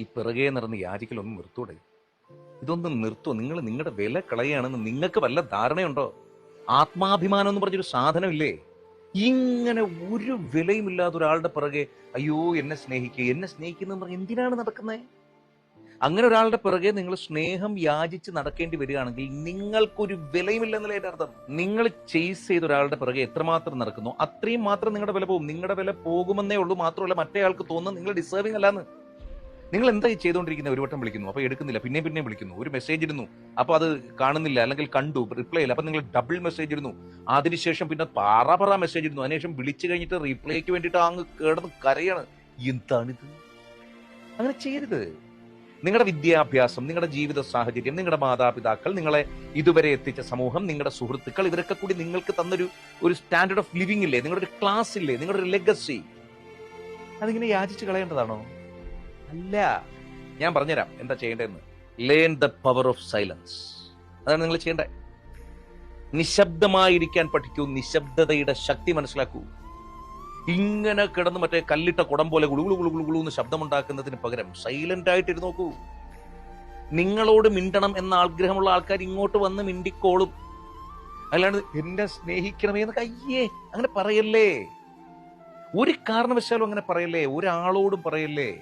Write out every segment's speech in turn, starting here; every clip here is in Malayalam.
ഈ പിറകെ നടന്ന് യാചിക്കലൊന്നും നിർത്തൂടെ? ഇതൊന്നും നിർത്തു. നിങ്ങൾ നിങ്ങളുടെ വില കളയാണെന്ന് നിങ്ങൾക്ക് വല്ല ധാരണയുണ്ടോ? ആത്മാഭിമാനം എന്ന് പറഞ്ഞൊരു സാധനമില്ലേ? ഇങ്ങനെ ഒരു വിലയുമില്ലാത്ത ഒരാളുടെ പിറകെ അയ്യോ എന്നെ സ്നേഹിക്കുക എന്നെ സ്നേഹിക്കുന്ന പറഞ്ഞ് എന്തിനാണ് നടക്കുന്നത് അങ്ങനെ ഒരാളുടെ പിറകെ നിങ്ങൾ സ്നേഹം യാചിച്ച് നടക്കേണ്ടി വരികയാണെങ്കിൽ നിങ്ങൾക്കൊരു വിലയുമില്ലെന്നല്ലേ എന്റെ അർത്ഥം. നിങ്ങൾ ചേസ് ചെയ്ത ഒരാളുടെ പിറകെ എത്രമാത്രം നടക്കുന്നു അത്രയും മാത്രം നിങ്ങളുടെ വില പോകും. നിങ്ങളുടെ വില പോകുമെന്നേ ഉള്ളൂ. മാത്രമല്ല മറ്റേ ആൾക്ക് തോന്നുന്നു നിങ്ങൾ ഡിസേർവിംഗ് അല്ലാന്ന്. നിങ്ങൾ എന്താ ചെയ്തുകൊണ്ടിരിക്കുന്നത് ഒരു വട്ടം വിളിക്കുന്നു. അപ്പൊ എടുക്കുന്നില്ല. പിന്നെയും പിന്നെയും വിളിക്കുന്നു. ഒരു മെസ്സേജ് ഇരുന്നു അപ്പൊ അത് കാണുന്നില്ല. അല്ലെങ്കിൽ കണ്ടു. റിപ്ലൈ ഇല്ല. അപ്പൊ നിങ്ങൾ ഡബിൾ മെസ്സേജ് ഇരുന്നു അതിനുശേഷം പിന്നെ പാറ പറ മെസ്സേജ് ഇരുന്നു അതിനുശേഷം വിളിച്ചു കഴിഞ്ഞിട്ട് റിപ്ലൈക്ക് വേണ്ടിയിട്ട് അങ്ങ് കേടന്ന് കരയാണ്. എന്താണിത്? അങ്ങനെ ചെയ്യരുത്. നിങ്ങളുടെ വിദ്യാഭ്യാസം നിങ്ങളുടെ ജീവിത സാഹചര്യം നിങ്ങളുടെ മാതാപിതാക്കൾ നിങ്ങളെ ഇതുവരെ എത്തിച്ച സമൂഹം നിങ്ങളുടെ സുഹൃത്തുക്കൾ ഇവരൊക്കെ കൂടി നിങ്ങൾക്ക് തന്നൊരു ഒരു സ്റ്റാൻഡേർഡ് ഓഫ് ലിവിംഗ് ഇല്ലേ? നിങ്ങളുടെ ഒരു ക്ലാസ് ഇല്ലേ? നിങ്ങളുടെ ഒരു ലെഗസി അതിങ്ങനെ യാചിച്ച് കളയേണ്ടതാണോ? അല്ല ഞാൻ പറഞ്ഞുതരാം എന്താ ചെയ്യേണ്ടതെന്ന്. Learn the power of silence അതാണ് നിങ്ങൾ ചെയ്യേണ്ടത് നിശബ്ദമായിരിക്കാൻ പഠിക്കൂ നിശബ്ദതയുടെ ശക്തി മനസ്സിലാക്കൂ. ഇങ്ങനെ കിടന്ന് മറ്റേ കല്ലിട്ട കുടം പോലെ ഗുളുകുളു ഗുളു ഗുളു എന്ന് ശബ്ദമുണ്ടാക്കുന്നതിന് പകരം സൈലന്റ് ആയിട്ട് ഇരുന്ന് നോക്കൂ. നിങ്ങളോട് മിണ്ടണം എന്ന ആഗ്രഹമുള്ള ആൾക്കാർ ഇങ്ങോട്ട് വന്ന് മിണ്ടിക്കോളും. അല്ലാണ്ട് എന്നെ സ്നേഹിക്കണമേ എന്ന് അയ്യേ അങ്ങനെ പറയല്ലേ? ഒരു കാരണവശാലും അങ്ങനെ പറയല്ലേ? ഒരാളോടും പറയല്ലേ?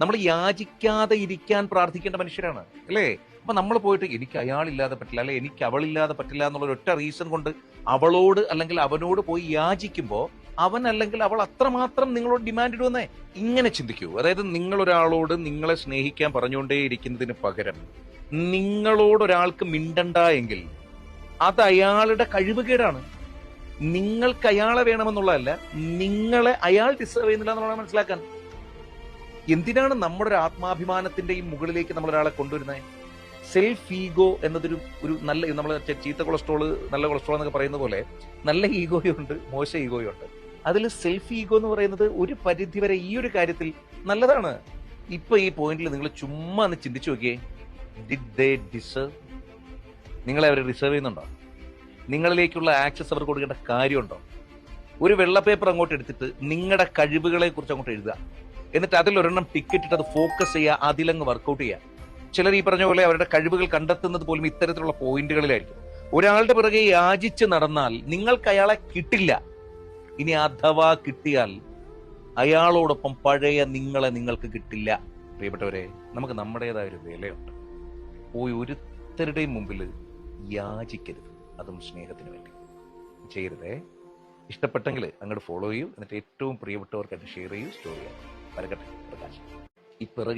നമ്മൾ യാചിക്കാതെ ഇരിക്കാൻ പ്രാർത്ഥിക്കേണ്ട മനുഷ്യരാണ് അല്ലേ? അപ്പൊ നമ്മൾ പോയിട്ട് എനിക്ക് അയാളില്ലാതെ പറ്റില്ല അല്ലെ എനിക്ക് അവളില്ലാതെ പറ്റില്ല എന്നുള്ള ഒറ്റ റീസൺ കൊണ്ട് അവളോട് അല്ലെങ്കിൽ അവനോട് പോയി യാചിക്കുമ്പോൾ അവൻ അല്ലെങ്കിൽ അവൾ അത്രമാത്രം നിങ്ങളോട് ഡിമാൻഡ് ഇടുവന്നേ ഇങ്ങനെ ചിന്തിക്കൂ. അതായത് നിങ്ങൾ ഒരാളോട് നിങ്ങളെ സ്നേഹിക്കാൻ പറഞ്ഞുകൊണ്ടേയിരിക്കുന്നതിന് പകരം നിങ്ങളോട് ഒരാൾക്ക് മിണ്ടണ്ട എങ്കിൽ അത് അയാളുടെ കഴിവുകേടാണ്. നിങ്ങൾക്ക് അയാളെ വേണമെന്നുള്ളതല്ല നിങ്ങളെ അയാൾ ഡിസേർവ് ചെയ്യുന്നില്ല എന്നുള്ളതാണ് മനസ്സിലാക്കാൻ. എന്തിനാണ് നമ്മുടെ ഒരു ആത്മാഭിമാനത്തിന്റെയും മുകളിലേക്ക് നമ്മൾ ഒരാളെ കൊണ്ടുവരുന്നത് സെൽഫ് ഈഗോ എന്നതൊരു ഒരു നല്ല നമ്മൾ ചീത്ത കൊളസ്ട്രോൾ നല്ല കൊളസ്ട്രോൾ എന്നൊക്കെ പറയുന്ന പോലെ നല്ല ഈഗോയുണ്ട് മോശം ഈഗോയുണ്ട് അതിൽ സെൽഫ് ഈഗോ എന്ന് പറയുന്നത് ഒരു പരിധി വരെ ഈ ഒരു കാര്യത്തിൽ നല്ലതാണ്. ഇപ്പൊ ഈ പോയിന്റിൽ നിങ്ങൾ ചുമ്മാ ഒന്ന് ചിന്തിച്ചു നോക്കിയേ. ഡിഡ് ദേ ഡിസേർവ് നിങ്ങളെ അവർ റിസർവ് ചെയ്യുന്നുണ്ടോ? നിങ്ങളിലേക്കുള്ള ആക്സസ് അവർ കൊടുക്കേണ്ട കാര്യമുണ്ടോ? ഒരു വെള്ള പേപ്പർ അങ്ങോട്ട് എടുത്തിട്ട് നിങ്ങളുടെ കഴിവുകളെ കുറിച്ച് അങ്ങോട്ട് എഴുതുക. എന്നിട്ട് അതിലൊരെണ്ണം ടിക്കറ്റ് ഇട്ട് അത് ഫോക്കസ് ചെയ്യുക അതിലങ്ങ് വർക്കൗട്ട് ചെയ്യുക. ചിലർ ഈ പറഞ്ഞ പോലെ അവരുടെ കഴിവുകൾ കണ്ടെത്തുന്നത് പോലും ഇത്തരത്തിലുള്ള പോയിന്റുകളിലായിരിക്കും. ഒരാളുടെ പിറകെ യാചിച്ച് നടന്നാൽ നിങ്ങൾക്ക് അയാളെ കിട്ടില്ല. ഇനി അഥവാ കിട്ടിയാൽ അയാളോടൊപ്പം പഴയ നിങ്ങളെ നിങ്ങൾക്ക് കിട്ടില്ല. പ്രിയപ്പെട്ടവരെ നമുക്ക് നമ്മുടേതായ ഒരു വിലയുണ്ട്. പോയി ഒരുത്തരുടെയും മുമ്പിൽ യാചിക്കരുത്. അതും സ്നേഹത്തിന് വേണ്ടി. ചെയ്യരുതേ. ഇഷ്ടപ്പെട്ടെങ്കിൽ അങ്ങോട്ട് ഫോളോ ചെയ്യൂ. എന്നിട്ട് ഏറ്റവും പ്രിയപ്പെട്ടവർക്കായിട്ട് ഷെയർ ചെയ്യൂ. സ്റ്റോറി വരകട്ടെ പ്രകാശ്. ഈ പിറകെ